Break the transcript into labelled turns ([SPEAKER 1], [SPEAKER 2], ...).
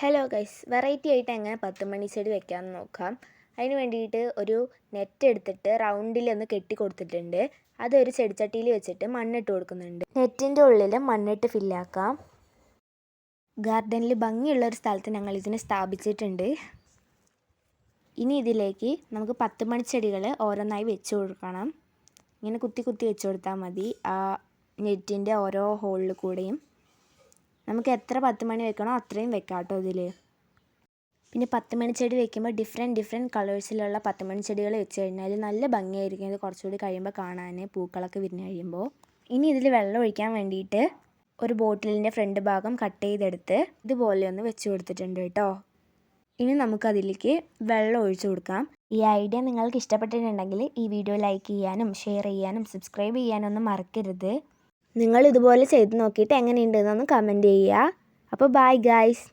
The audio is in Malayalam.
[SPEAKER 1] ഹലോ ഗൈസ് വെറൈറ്റി ആയിട്ട് എങ്ങനെ പത്ത് മണി ചെടി വെക്കാമെന്ന് നോക്കാം. അതിന് വേണ്ടിയിട്ട് ഒരു നെറ്റ് എടുത്തിട്ട് റൗണ്ടിൽ ഒന്ന് കെട്ടി കൊടുത്തിട്ടുണ്ട്. ഒരു ചെടിച്ചട്ടിയിൽ വെച്ചിട്ട് മണ്ണിട്ട് കൊടുക്കുന്നുണ്ട്. നെറ്റിന്റെ ഉള്ളിൽ മണ്ണിട്ട് ഫില്ലാക്കാം ഗാർഡനിൽ ഭംഗിയുള്ള ഒരു സ്ഥലത്ത് ഞങ്ങൾ ഇതിനെ സ്ഥാപിച്ചിട്ടുണ്ട്. ഇനി ഇതിലേക്ക് നമുക്ക് പത്ത് മണി ചെടികൾ ഓരോന്നായി വെച്ച് കൊടുക്കണം. ഇങ്ങനെ കുത്തി കുത്തി വെച്ച് കൊടുത്താൽ മതി. ആ നെറ്റിന്റെ ഓരോ ഹോളിൽ കൂടെയും. നമുക്ക് എത്ര പത്ത് മണി വെക്കണോ അത്രയും വെക്കാം കേട്ടോ ഇതിൽ പിന്നെ പത്ത് മണി ചെടി വെക്കുമ്പോൾ ഡിഫറെന്റ് ഡിഫറെന്റ് കളേഴ്സിലുള്ള പത്ത് മണി ചെടികൾ വെച്ച് കഴിഞ്ഞാൽ നല്ല ഭംഗിയായിരിക്കും. ഇത് കുറച്ചുകൂടി കഴിയുമ്പോൾ കാണാൻ പൂക്കളൊക്കെ വിരിഞ്ഞ് കഴിയുമ്പോൾ ഇനി ഇതിൽ വെള്ളം ഒഴിക്കാൻ വേണ്ടിയിട്ട് ഒരു ബോട്ടിലിന്റെ ഫ്രണ്ട് ഭാഗം കട്ട് ചെയ്തെടുത്ത് ഇതുപോലെ ഒന്ന് വെച്ച് കൊടുത്തിട്ടുണ്ട് കേട്ടോ. ഇനി നമുക്കതിലേക്ക് വെള്ളം ഒഴിച്ചു കൊടുക്കാം. ഈ ഐഡിയ നിങ്ങൾക്ക് ഇഷ്ടപ്പെട്ടിട്ടുണ്ടെങ്കിൽ ഈ വീഡിയോ ലൈക്ക് ചെയ്യാനും ഷെയർ ചെയ്യാനും സബ്സ്ക്രൈബ് ചെയ്യാനും ഒന്നും മറക്കരുത്. നിങ്ങൾ ഇതുപോലെ ചെയ്ത് നോക്കിയിട്ട് എങ്ങനെയുണ്ടെന്നൊന്ന് കമന്റ് ചെയ്യുക. അപ്പോൾ ബൈ ഗായ്സ്